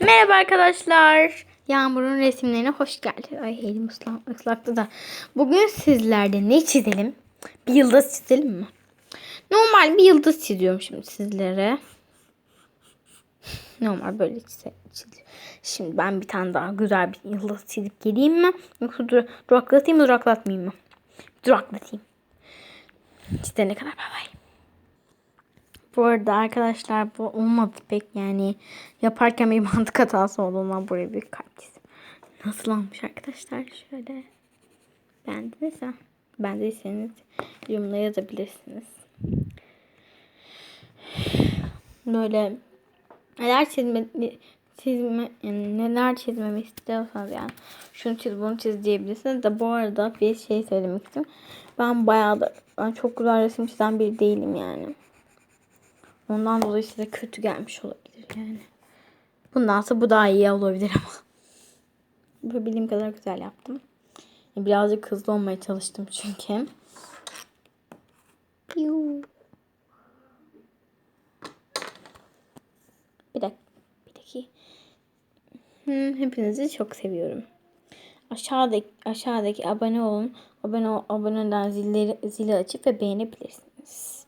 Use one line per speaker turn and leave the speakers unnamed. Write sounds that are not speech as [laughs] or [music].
Merhaba arkadaşlar. Yağmur'un resimlerine hoş geldiniz. Ay elim ıslak, ıslaktı da. Bugün sizlerle ne çizelim? Bir yıldız çizelim mi? Normal bir yıldız çiziyorum şimdi sizlere. Normal böyle çize, çiziyorum. Şimdi ben bir tane daha güzel bir yıldız çizip geleyim mi? Yoksa dur, duraklatayım mı duraklatmayayım mı? Duraklatayım. Çizene kadar bay. Bu arada arkadaşlar bu olmadı pek yani yaparken bir [laughs] mantık hatası oldu. Ondan buraya bir kalp çizdim. Nasıl olmuş arkadaşlar? Şöyle. Beğendinizse beğendiyseniz yorumlara yazabilirsiniz. Böyle neler çizme, çizme yani neler çizmemi istiyorsanız yani şunu çiz bunu çiz diyebilirsiniz de bu arada bir şey söylemek istiyorum. Ben bayağı da ben çok güzel resim çizen biri değilim yani. Ondan dolayı size kötü gelmiş olabilir yani. Bundan sonra bu daha iyi olabilir ama. [laughs] Yapabildiğim kadar güzel yaptım. Birazcık hızlı olmaya çalıştım çünkü. Bir dakika. Bir dakika. Hmm, hepinizi çok seviyorum. Aşağıdaki aşağıdaki abone olun. Abone ol, aboneden zilleri zili açıp ve beğenebilirsiniz.